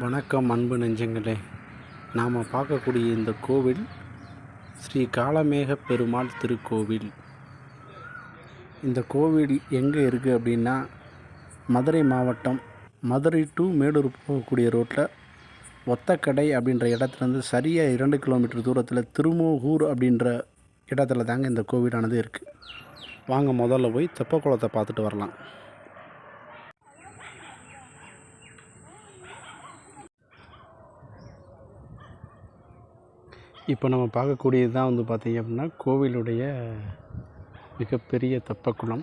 வணக்கம் அன்பு நெஞ்சங்களே. நாம் பார்க்கக்கூடிய இந்த கோவில் ஸ்ரீ காலமேக பெருமாள் திருக்கோவில். இந்த கோவில் எங்கே இருக்குது அப்படின்னா மதுரை மாவட்டம் மதுரை டு மேடூர் போகக்கூடிய ரோட்டில் ஒத்தக்கடை அப்படின்ற இடத்துலேருந்து சரியாக இரண்டு கிலோமீட்டர் தூரத்தில் திருமோகூர் அப்படின்ற இடத்துல தாங்க இந்த கோவிலானது இருக்குது வாங்க முதல்ல போய் தெப்பக்குளத்தை பார்த்துட்டு வரலாம். இப்போ நம்ம பார்க்கக்கூடியது தான் வந்து பார்த்திங்க அப்படின்னா கோவிலுடைய மிகப்பெரிய தெப்பக்குளம்.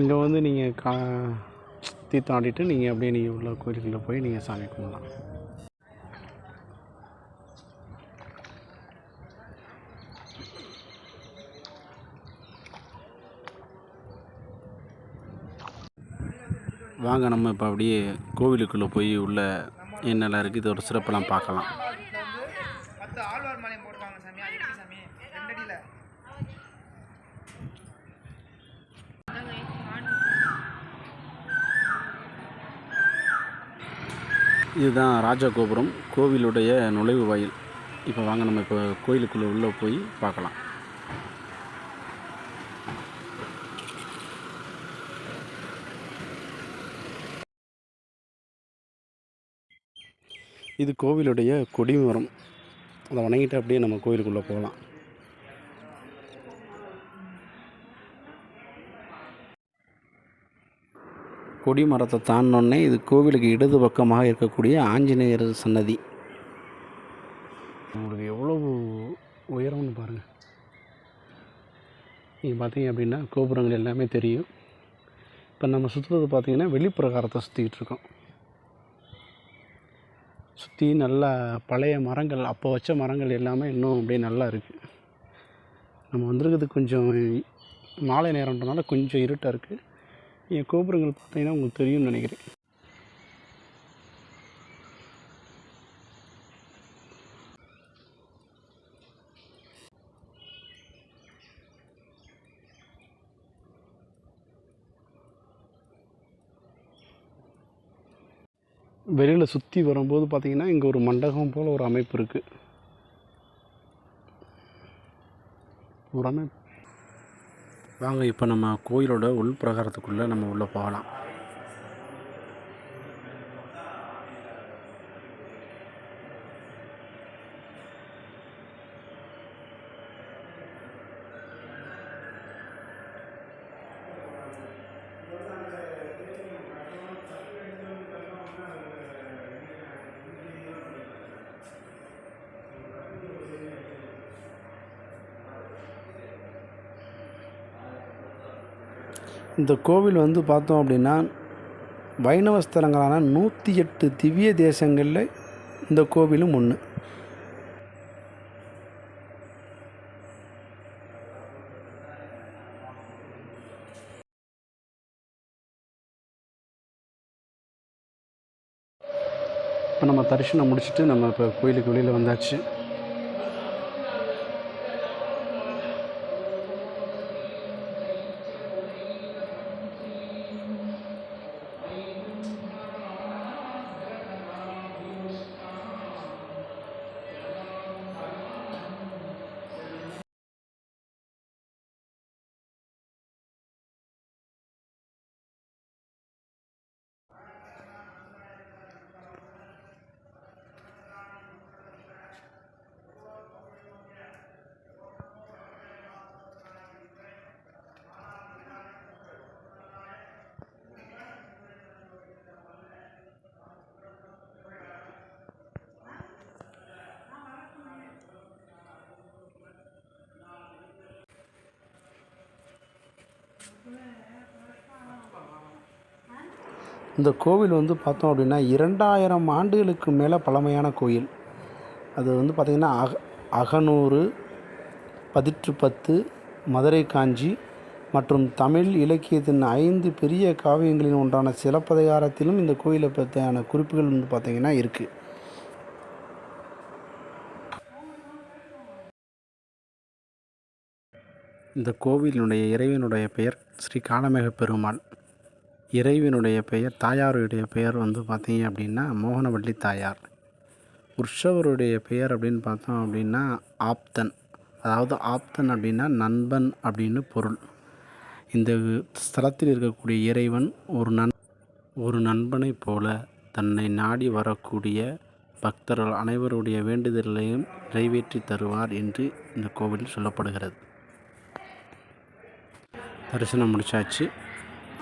இங்கே வந்து நீங்கள் கா தீர்த்தம் ஆடிட்டு நீங்கள் அப்படியே நீங்கள் உள்ள கோயிலுக்குள்ளே போய் நீங்கள் சாமி கும்பிடலாம். வாங்க நம்ம இப்போ அப்படியே கோவிலுக்குள்ளே போய் உள்ள என்னெல்லாம் இருக்குது இதோட சிறப்பெல்லாம் பார்க்கலாம். இதுதான் ராஜகோபுரம் கோவிலுடைய நுழைவு வாயில். இப்போ வாங்க நம்ம இப்போ கோயிலுக்குள்ளே உள்ளே போய் பார்க்கலாம். இது கோவிலுடைய கொடிமரம். அதை வணங்கிட்டு அப்படியே நம்ம கோயிலுக்குள்ளே போகலாம். கொடி மரத்தை தாண்டினோடனே இது கோவிலுக்கு இடது பக்கமாக இருக்கக்கூடிய ஆஞ்சநேயர் சன்னதி. உங்களுக்கு எவ்வளவு உயரம்னு பாருங்கள் நீங்கள் பார்த்தீங்க அப்படின்னா கோபுரங்கள் எல்லாமே தெரியும். இப்போ நம்ம சுற்றுறது பார்த்திங்கன்னா வெளிப்பிரகாரத்தை சுற்றிக்கிட்டு இருக்கோம். சுற்றி நல்லா பழைய மரங்கள் அப்போ வச்ச மரங்கள் எல்லாமே இன்னும் அப்படியே நல்லா இருக்குது நம்ம வந்திருக்கிறது கொஞ்சம் மாலை நேரம்ன்றனால கொஞ்சம் இருட்டாக இருக்குது என் கோபுரங்கள் பார்த்தீங்கன்னா உங்களுக்கு தெரியும்னு நினைக்கிறேன். வெளியில் சுற்றி வரும்போது பார்த்தீங்கன்னா இங்கே ஒரு மண்டபம் போல் ஒரு அமைப்பு இருக்குது ஒரு அமைப்பு. வாங்க இப்போ நம்ம கோயிலோட உள் பிரகாரத்துக்குள்ளே நம்ம உள்ளே போகலாம். இந்த கோவில் வந்து பார்த்தோம் அப்படின்னா வைணவ ஸ்தலங்களான நூற்றி எட்டு திவ்ய தேசங்களில் இந்த கோவிலும் ஒன்று இப்போ நம்ம தரிசனம் முடிச்சுட்டு நம்ம இப்போ கோயிலுக்கு வெளியில் வந்தாச்சு. இந்த கோவில் வந்து பார்த்தோம் அப்படின்னா இரண்டாயிரம் ஆண்டுகளுக்கு மேலே பழமையான கோயில். அது வந்து பார்த்திங்கன்னா அக அகநூறு பதிற்று பத்து மதுரை காஞ்சி மற்றும் தமிழ் இலக்கியத்தின் ஐந்து பெரிய காவியங்களின் ஒன்றான சிலப்பதிகாரத்திலும் இந்த கோயிலை பற்றியான குறிப்புகள் வந்து பார்த்திங்கன்னா இருக்குது இந்த கோவிலினுடைய இறைவனுடைய பெயர் ஸ்ரீ காலமேக பெருமாள். இறைவனுடைய பெயர் தாயாருடைய பெயர் வந்து பார்த்தீங்க அப்படின்னா மோகனவள்ளி தாயார். உற்சவருடைய பெயர் அப்படின்னு பார்த்தோம் அப்படின்னா ஆப்தன். அதாவது ஆப்தன் அப்படின்னா நண்பன் அப்படின்னு பொருள். இந்த ஸ்தலத்தில் இருக்கக்கூடிய இறைவன் ஒரு நன் ஒரு நண்பனைப் போல தன்னை நாடி வரக்கூடிய பக்தர்கள் அனைவருடைய வேண்டுதலையும் நிறைவேற்றி தருவார் என்று இந்த கோவிலில் சொல்லப்படுகிறது. தரிசனம் முடிச்சாச்சு.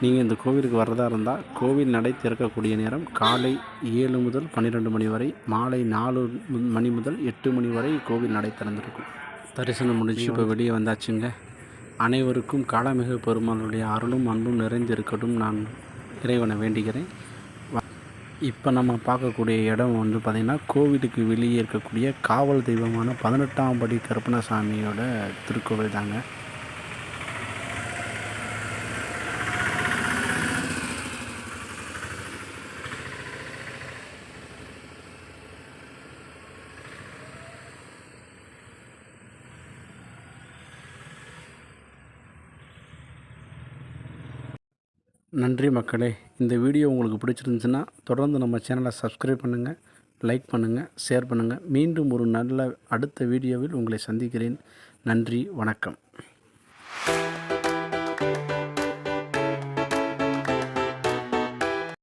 நீங்கள் இந்த கோவிலுக்கு வர்றதா இருந்தால் கோவில் நடை திறக்கக்கூடிய நேரம் காலை ஏழு முதல் பன்னிரெண்டு மணி வரை மாலை நாலு மணி முதல் எட்டு மணி வரை கோவில் நடை திறந்திருக்கும். தரிசனம் முடிச்சு இப்போ வெளியே வந்தாச்சுங்க. அனைவருக்கும் காலமிகு பெருமாளுடைய அருளும் அன்பும் நிறைந்திருக்கட்டும் நான் இறைவனை வேண்டுகிறேன். இப்போ நம்ம பார்க்கக்கூடிய இடம் வந்து பார்த்திங்கன்னா கோவிலுக்கு வெளியே இருக்கக்கூடிய காவல் தெய்வமான பதினெட்டாம் படி கருப்பணசாமியோட திருக்கோவில் தாங்க நன்றி மக்களே. இந்த வீடியோ உங்களுக்கு பிடிச்சிருந்துச்சுன்னா தொடர்ந்து நம்ம சேனலை சப்ஸ்கிரைப் பண்ணுங்கள் லைக் பண்ணுங்கள் ஷேர் பண்ணுங்கள் மீண்டும் ஒரு நல்ல அடுத்த வீடியோவில் உங்களை சந்திக்கிறேன். நன்றி வணக்கம்.